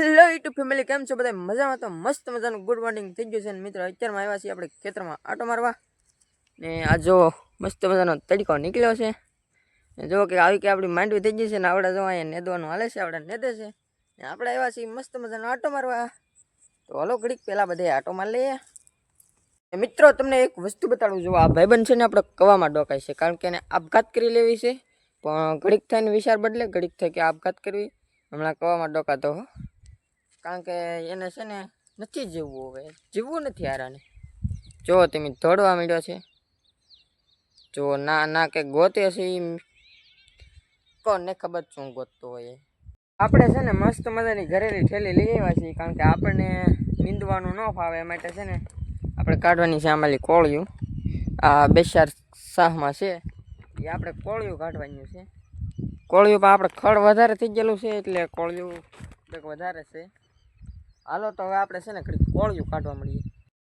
Hello YouTube family કેમ છો બધા મજામાં તો મસ્ત મજાનું ગુડ મોર્નિંગ થઈ ગયું છે ને મિત્રો. અત્યારમાં આવ્યા છીએ આપણે ખેતરમાં આટો મારવા. ને આ જો મસ્ત મજાનો તડકો નીકળ્યો છે. જો કે આવી કે આપણી માંડવી થઈ ગઈ છે ને આપણે જો અહીંયા નેદવાનું હાલે છે આપણે નેદે છે. ને આપણે આવ્યા છીએ મસ્ત મજાનો આટો મારવા. તો હલો ઘડીક પહેલાં બધે આટો માર લઈએ. મિત્રો, તમને એક વસ્તુ બતાડું જો આ ભાઈબંધ છે ને આપણે કવામાં ડોકાય છે. કારણ કે એને આપઘાત કરી લેવી છે. પણ ઘડીક થઈને વિચાર બદલે, ઘડીક થઈ કે આપઘાત કરવી. હમણાં કવામાં ડોકાતો હો. કારણ કે એને છે ને નથી જીવવું હવે. જીવવું નથી આરાને જો તમે દોડવા માંડ્યો છે, જો ના ના કે ગોતે છે એ કોને ખબર શું ગોતતો હોય આપણે છે ને મસ્ત મજાની ઘરેલી ઠેલી લઈ આવ્યા છીએ કારણ કે આપણને નીંદવાનું ન ફાવે, એ માટે છે ને આપણે કાઢવાની છે આમાંલી કોળિયું. આ બેસાર શાહમાં છે, એ આપણે કોળિયું કાઢવાનું છે. કોળિયું પણ આપણે ખડ વધારે થઈ ગયેલું છે, એટલે કોળિયું કંઈક વધારે છે. હાલો, તો હવે આપણે છે ને ઘડી કોળિયું કાઢવા મળીએ.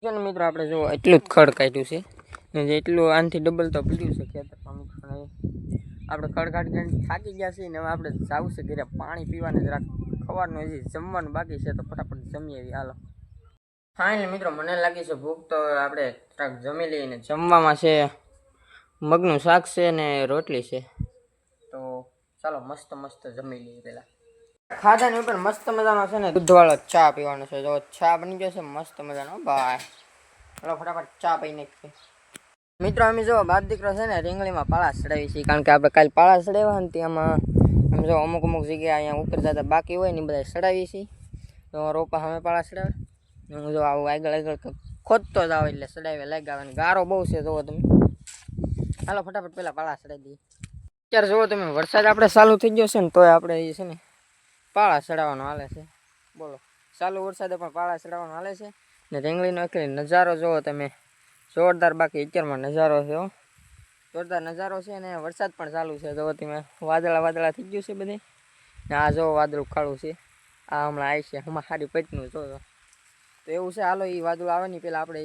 છે ને મિત્રો, આપણે જો એટલું જ ખડ કાઢ્યું છે. ને જે એટલું આનાથી ડબલ તો પીડ્યું છે ખેતરમાં મિત્રો આપણે ખડ કાઢી થાકી ગયા છીએ ને હવે આપણે જવું છે ઘરે પાણી પીવાને જરાક. ખવાનું હજી જમવાનું બાકી છે, તો ફટાફટ જમીએ એવી હાલો. ફાઇનલ મિત્રો, મને લાગી છે ભૂખ તો આપણે થોડાક જમી લઈએ ને જમવામાં છે મગનું શાક છે ને રોટલી છે. તો ચાલો, મસ્ત મસ્ત જમી લઈએ પહેલાં. ખાધાની ઉપર મસ્ત મજાનો છે ને, દૂધવાળો ચા પીવાનો છે. જો ચા બની ગયો છે, મસ્ત મજાનો. ભાઈ ચાલો ફટાફટ ચા પી નાખીએ. મિત્રો, અમે જો બાદ દીકરો છે ને, રીંગણીમાં પાળા ચડાવી છીએ. કારણ કે આપણે કાલે પાળા ચડાવ્યા ને ત્યાંમાં આમ જો અમુક અમુક જગ્યાએ અહીંયા ઉપર જતા બાકી હોય ને, એ બધા ચડાવીએ છીએ. તો રોપા સામે પાળા ચડાવે. ને હું જો આવું આગળ આગળ ખોદતો જ આવે એટલે ચડાવે લાગ્યા આવે ને ગારો બહુ છે જોવો તમે. હાલો, ફટાફટ પહેલાં પાળા ચડાવી દઈએ. અત્યારે જુઓ તમે, વરસાદ આપણે ચાલુ થઈ ગયો છે ને, તોય આપણે એ છે ને પાળા ચડાવવાનો હાલે છે. બોલો, ચાલુ વરસાદે પણ પાળા ચડાવવાનો હાલે છે. ને રેંગળીનો એક નજારો જુઓ તમે. જોરદાર બાકી અત્યારમાં નજારો છે જોરદાર નજારો છે ને વરસાદ પણ ચાલુ છે. જો તમે, વાદળા વાદળા થઈ ગયું છે બધે. ને આ જો વાદળું કાળું છે. આ હમણાં આવી છે. હમણાં સારી પટનું જો તો તો એવું છે, હાલો એ વાદળું આવે ને પહેલાં આપણે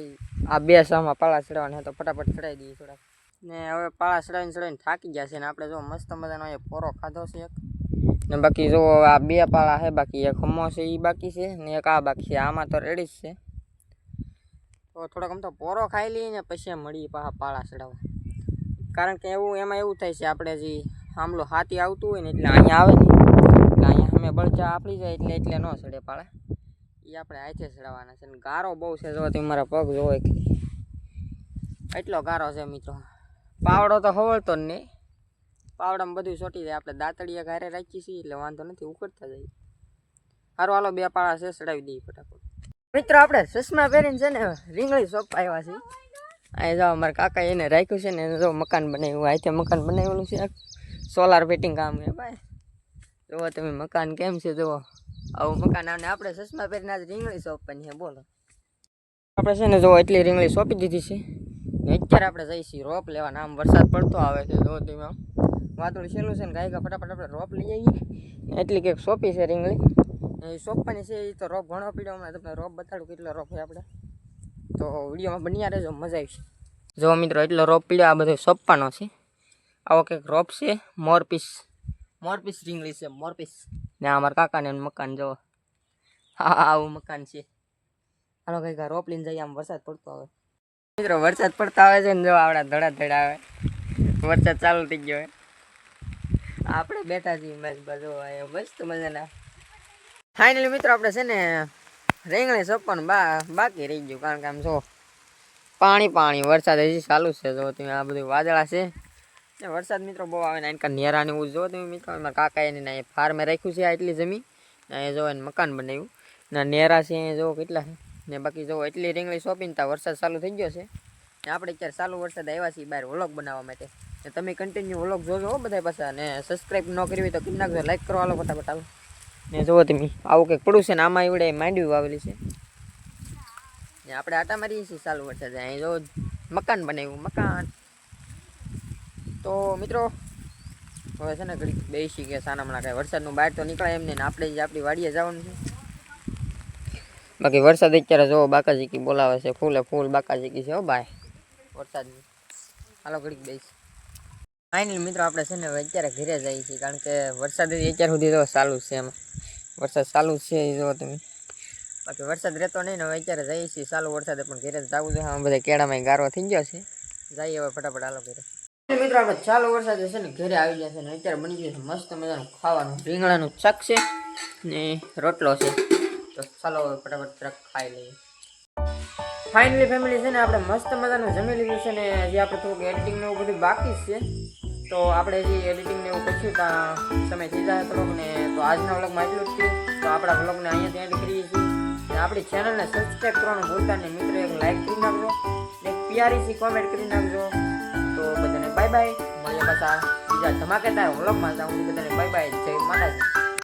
આ બે સામાં પાળા ચડાવવાના તો ફટાફટ ચડાવી દઈએ થોડાક. ને હવે પાળા ચડાવીને ચડાવીને થાકી ગયા છે ને આપણે જો મસ્ત મજાનો અહીંયા પોરો ખાધો છે એક. ને બાકી જો આ બે પાળા છે, બાકી એક હમો છે એ બાકી છે, ને એક આ બાકી છે. આમાં તો રેડી જ છે. તો થોડોક આમ તો પોરો ખાઈ લઈએ ને પછી મળીએ પાછા પાળા ચડાવવા. કારણ કે એવું, એમાં એવું થાય છે, આપણે જે આમલો હાથી આવતું હોય ને એટલે અહીંયા આવે ને એટલે અહીંયા અમે બળચા આપણી જાય એટલે એટલે ન ચડે પાળા. એ આપણે હાથે ચડાવવાના છે. ને ગારો બહુ છે, જો તમે મારા પગ જોવો. એટલો ગારો છે મિત્રો. પાવડો તો હવળતો જ નહીં. પાવડામાં બધું ચોટી જાય. આપણે દાંતળીયા ઘરે રાખીએ છીએ એટલે વાંધો નથી, ઉકળતા જાય સારું હાલો, બે પાળા છે ચડાવી દઈએ ફટાફટ. મિત્રો, આપણે ચશ્મા પહેરીને છે ને રીંગણી શોપ આવ્યા છીએ. અહીં જાઓ અમારા કાકા એને રાખ્યું છે ને એને જો મકાન બનાવ્યું અહીંથી મકાન બનાવેલું છે. સોલાર ફિટિંગ કામ છે, ભાઈ. જુઓ તમે મકાન કેમ છે, જુઓ. આવું મકાન અને આપણે ચશ્મા પહેરીને આજે રીંગણી સોંપવાની છે, બોલો. આપણે છે ને જો એટલી રીંગણી સોંપી દીધી છે. અત્યારે આપણે જઈશું રોપ લેવાના આમ વરસાદ પડતો આવે છે જો તમે આમ. વાદળ છેલ્લું છે ને ગાયકા ફટાફટ આપણે રોપ લઈ આવીએ. એટલી કંઈક સોંપી છે રીંગણી. એ સોંપવાની છે, એ તો રોપ ઘણો પીડ્યો, હમણાં તમને રોપ બતાડું કેટલો રોપ છે આપણે. તો વિડીયોમાં બન્યા રહેજો, મજા આવશે જો મિત્રો, એટલો રોપ પીડ્યો, આ બધો સોંપવાનો છે. આવો કંઈક રોપ છે મોરપીસ મોરપીસ રીંગણી છે મોરપીસ ને અમારા કાકાને મકાન જો હા આવું મકાન છે. આનો કંઈક રોપ લઈને જઈએ, આમ વરસાદ પડતો આવે. મિત્રો, વરસાદ પડતા આવે છે ને જો, આવડા ધડા ધડા આવે. વરસાદ ચાલુ થઈ ગયો હોય. આપણે બેઠા છીએ બસ બધો મસ્ત મજાના. ફાઇનલી મિત્રો, આપણે છે ને રીંગણી સોંપવાનું બા, બાકી રહી ગયું. કારણ કે આમ જો પાણી પાણી વરસાદ હજી ચાલુ છે. જો તમે આ બધું વાદળા છે. ને વરસાદ મિત્રો બહુ આવે ને એનકા નેરાને એવું જો તમે મિત્રો, એમાં કાકા એને એ ફાર્મે રાખ્યું છે આટલી જમીન. અહીંયા જો એને મકાન બનાવ્યું. ને નેરા છે જો કેટલા ને બાકી જો એટલી રીંગણી સોંપીને ત્યાં વરસાદ ચાલુ થઈ ગયો છે. ને આપણે અત્યારે ચાલુ વરસાદ આવ્યા છીએ બહાર વ્લોગ બનાવવા માટે. તમે કન્ટિન્યુ વ્લોગ જોજો હો બધા પાછા. ને સબસ્ક્રાઈબ ન કરવી તો કરી નાખજો લાઈક કરો, હાલો ફટાફટ હાલો. ને જુઓ તમે, આવું કંઈક પડું છે ને આમાં એવડે માંડવી વાવેલી છે. ને આપણે આટા મારીએ છીએ, ચાલુ વરસાદ અહીં જો મકાન બનાવ્યું, મકાન. તો મિત્રો, હવે છે ને ઘડીક બેસી ગયા સાનામણા કાંઈ વરસાદનું બહાર તો નીકળાય એમને ને આપણે જ આપણી વાડીએ જવાનું છે. બાકી વરસાદ અત્યારે જો બાકાજીકી બોલાવે છે, ફૂલે ફૂલ બાકાજીકી છે હો ભાઈ, વરસાદની. હાલો ઘડીક બેસી. ફાઇનલ મિત્રો, આપણે છે ને અત્યારે ઘરે જઈએ છીએ, કારણ કે વરસાદ અત્યાર સુધી તો ચાલુ છે એમાં. વરસાદ ચાલુ છે એ જો તમે. બાકી વરસાદ રહેતો નહીં ને હવે અત્યારે જઈએ છીએ, ચાલુ વરસાદે પણ ઘરે જવું છે. આમ બધા કેળામાં ગારો થઈ ગયો છે. જઈએ હવે ફટાફટ હાલો ઘરે. મિત્રો, આપણે ચાલુ વરસાદ છે ને ઘરે આવી ગયા છે ને અત્યારે બની ગયું છે મસ્ત મજાનું ખાવાનું. રીંગણાનું શાક છે ને રોટલો છે. તો ચાલો હવે ફટાફટ જરાક ખાઈ લઈએ. ફાઇનલી ફેમિલી છે ને આપણે મસ્ત મજાનું જમી લીધું છે ને હજી આપણે થોડુંક એડિટિંગ ને એવું બધું બાકી છે. તો આપણે જે એડિટિંગ ને એવું કર્યું ત્યાં સમય દીધા જાય ને તો આજના વ્લોગમાં એટલું જ છે. તો આપણા બ્લોગને અહીંયા એન્ડ કરીએ છીએ. આપણી ચેનલને સબસ્ક્રાઈબ કરવાનું ભૂલતા ને મિત્રો, એક લાઈક કરી નાખજો. એક પ્યારી સી કોમેન્ટ કરી નાખજો. તો બધાને બાય બાય મળીએ પાછા બીજા ધમાકેદાર વ્લોગમાં. જાઉં બધાને બાય બાય જય માતાજી.